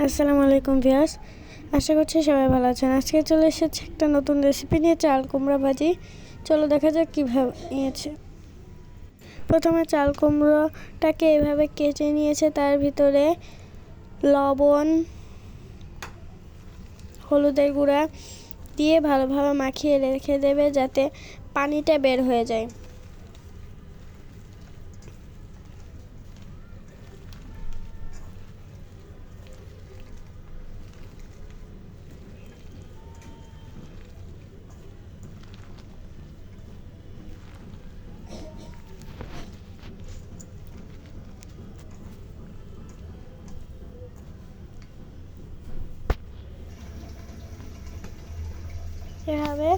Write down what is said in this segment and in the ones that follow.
আসসালামু আলাইকুম ভিউয়ার্স। আশা করছি সবাই ভালো আছেন। আজকে চলে এসেছে একটা নতুন রেসিপি নিয়ে, চাল কুমড়া ভাজি। চলো দেখা যাক কীভাবে নিয়েছে। প্রথমে চাল কুমড়োটাকে এভাবে কেটে নিয়েছে। তার ভিতরে লবণ, হলুদের গুঁড়া দিয়ে ভালোভাবে মাখিয়ে রেখে দেবে যাতে পানিটা বের হয়ে যায়। এভাবে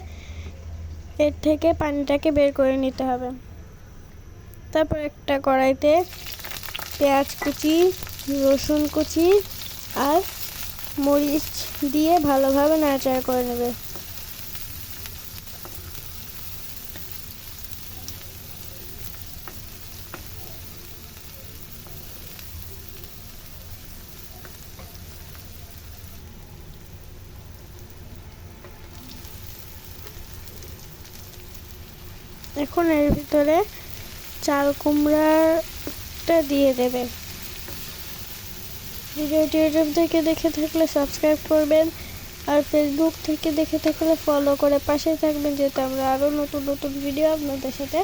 এর থেকে পানিটাকে বের করে নিতে হবে। তারপর একটা কড়াইতে পেঁয়াজ কুচি, রসুন কুচি আর মরিচ দিয়ে ভালোভাবে নাড়াচাড়া করে নেবে। এখন এর ভিতরে চাল কুমড়াটা দিয়ে দেবে। ভিডিওটি ইউটিউব থেকে দেখে থাকলে সাবস্ক্রাইব করবেন আর ফেসবুক থেকে দেখে থাকলে ফলো করে পাশে থাকবেন যাতে আমরা আরও নতুন নতুন ভিডিও আপনাদের সাথে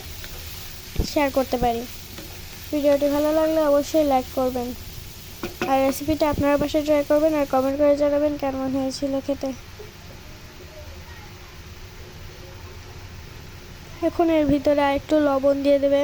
শেয়ার করতে পারি। ভিডিওটি ভালো লাগলে অবশ্যই লাইক করবেন। আর রেসিপিটা আপনারা বাসায় ট্রাই করবেন আর কমেন্ট করে জানাবেন কেমন হয়েছিল খেতে। এখন এর ভিতরে আর একটু লবণ দিয়ে দেবে।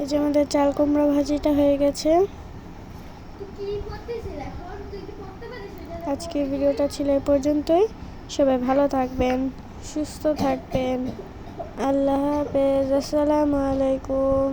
এই যে আমাদের চাল কুমড়া ভাজিটা হয়ে গেছে। আজকের ভিডিওটা ছিল এই পর্যন্তই। সবাই ভালো থাকবেন, সুস্থ থাকবেন। আল্লাহ হাফেজ, আসসালামু আলাইকুম।